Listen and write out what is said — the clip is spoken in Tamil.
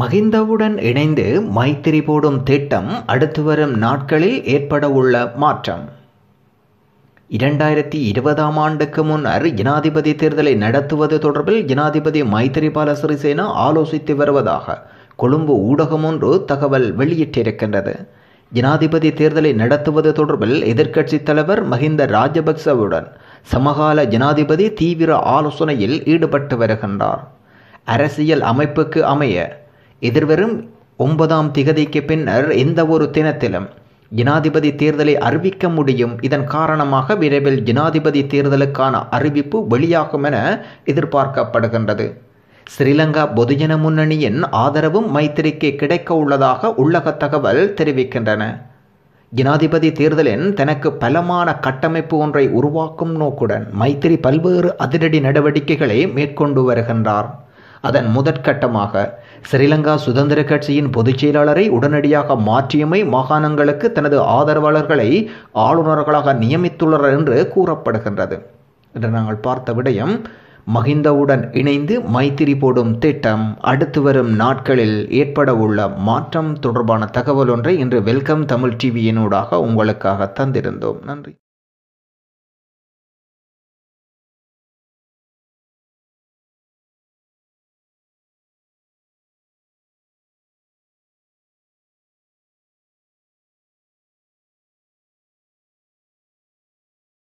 மகிந்தவுடன் இணைந்து மைத்திரி போடும் திட்டம் அடுத்து வரும் நாட்களில் ஏற்படவுள்ள மாற்றம். இரண்டாயிரத்தி இருபதாம் ஆண்டுக்கு முன்னர் ஜனாதிபதி தேர்தலை நடத்துவது தொடர்பில் ஜனாதிபதி மைத்திரிபால சிறிசேனா ஆலோசித்து வருவதாக கொழும்பு ஊடகம் ஒன்று தகவல் வெளியிட்டிருக்கின்றது. ஜனாதிபதி தேர்தலை நடத்துவது தொடர்பில் எதிர்க்கட்சித் தலைவர் மஹிந்த ராஜபக்சவுடன் சமகால ஜனாதிபதி தீவிர ஆலோசனையில் ஈடுபட்டு வருகின்றார். அரசியல் அமைப்புக்கு அமைய எதிர்வரும் ஒன்பதாம் திகதிக்கு பின்னர் எந்த ஒரு தினத்திலும் ஜனாதிபதி தேர்தலை அறிவிக்க முடியும். இதன் காரணமாக விரைவில் ஜனாதிபதி தேர்தலுக்கான அறிவிப்பு வெளியாகும் என எதிர்பார்க்கப்படுகின்றது. ஸ்ரீலங்கா பொதுஜன முன்னணியின் ஆதரவும் மைத்திரிக்கு கிடைக்க உள்ளதாக உள்ளக தகவல் தெரிவிக்கின்றன. ஜனாதிபதி தேர்தலின் தனக்கு பலமான கட்டமைப்பு ஒன்றை உருவாக்கும் நோக்குடன் மைத்திரி பல்வேறு அதிரடி நடவடிக்கைகளை மேற்கொண்டு வருகின்றார். அதன் முதற்கட்டமாக ஸ்ரீலங்கா சுதந்திர கட்சியின் பொதுச் செயலாளரை உடனடியாக மாற்றியமை மாகாணங்களுக்கு தனது ஆதரவாளர்களை ஆளுநர்களாக நியமித்துள்ளார் என்று கூறப்படுகின்றது. என்று நாங்கள் பார்த்த விடயம் மகிந்தவுடன் இணைந்து மைத்திரி போடும் திட்டம் அடுத்து வரும் நாட்களில் ஏற்பட உள்ள மாற்றம் தொடர்பான தகவல் ஒன்றை இன்று வெல்கம் தமிழ் டிவியினூடாக உங்களுக்காக தந்திருந்தோம். நன்றி.